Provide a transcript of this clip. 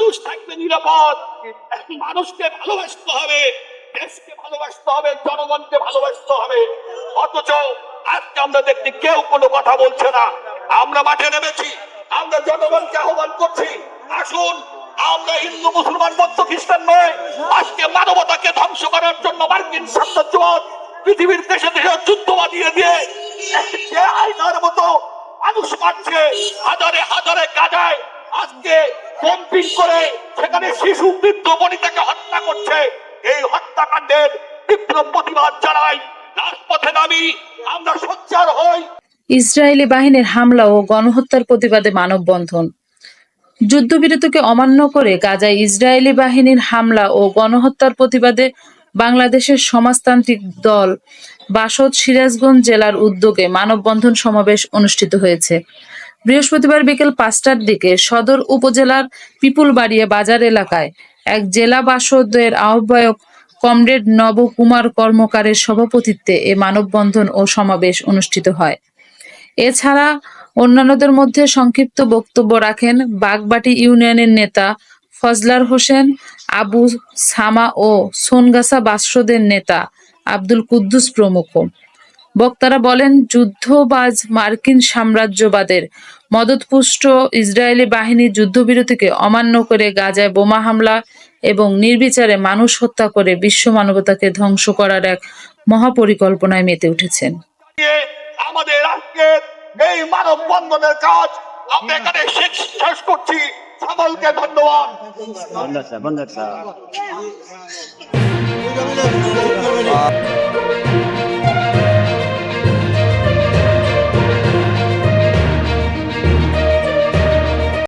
মানুষ থাকবে নিরাপদ। মানুষকে ভালোবাসতে হবে। দেশকে ভালোবাসতে হবে, জনগণকে ভালোবাসতে হবে। অথচ আজকে আমরা দেখছি কেউ কোনো কথা বলছে না। আমরা মাঠে নেমেছি, আমরা জনগণকে আহ্বান করছি। আসুন, আমরা হিন্দু, মুসলমান, বৌদ্ধ, খ্রিস্টান নয়। আজকে মানবতাকে ধ্বংস করার জন্য মার্কিন সাম্রাজ্যবাদ পৃথিবীর দেশে দেশে যুদ্ধ বাঁধিয়ে দিয়ে যে আইনার মতো মানুষ মারছে। হাজারে হাজারে কাজায় আজকে পম্পিং করে সেখানে শিশু বৃদ্ধ বনিতাকে হত্যা করছে। এই হত্যাকাণ্ডের তীব্র প্রতিবাদ জানাই। রাজপথে নামি, আমরা সোচ্চার হই। ইসরায়েলি বাহিনীর হামলা ও গণহত্যার প্রতিবাদে মানববন্ধন। যুদ্ধবিরতিকে অমান্য করে গাজায় ইসরায়েলি বাহিনীর হামলা ও গণহত্যার প্রতিবাদে বাংলাদেশের সমাজতান্ত্রিক দল বাসদ সিরাজগঞ্জ জেলার উদ্যোগে মানববন্ধন সমাবেশ অনুষ্ঠিত হয়েছে। বৃহস্পতিবার বিকেল পাঁচটার দিকে সদর উপজেলার পিপুলবাড়িয়া বাজার এলাকায় এক জেলা বাসদের আহ্বায়ক কমরেড নবকুমার কর্মকারের সভাপতিত্বে এ মানববন্ধন ও সমাবেশ অনুষ্ঠিত হয়। এছাড়া অন্যান্যদের মধ্যে সংক্ষিপ্ত বক্তব্য রাখেন বাগবাটি ইউনিয়নের নেতা ফজলার হোসেন, আবু সামা ও সোনগাছা বাসদের নেতা আব্দুল কুদ্দুস প্রমুখ। বক্তারা বলেন যুদ্ধবাজ মার্কিন সাম্রাজ্যবাদের মদতপুষ্ট ইসরায়েলি বাহিনী যুদ্ধবিরতিকে অমান্য করে গাজায় বোমা হামলা এবং নির্বিচারে মানুষ হত্যা করে বিশ্ব মানবতাকে ধ্বংস করার এক মহাপরিকল্পনায় মেতে উঠেছেন। আমাদের আজকের এই মানব বন্ধনের কাজ আমরা এখানে শেষ করছি। সকলকে ধন্যবাদ।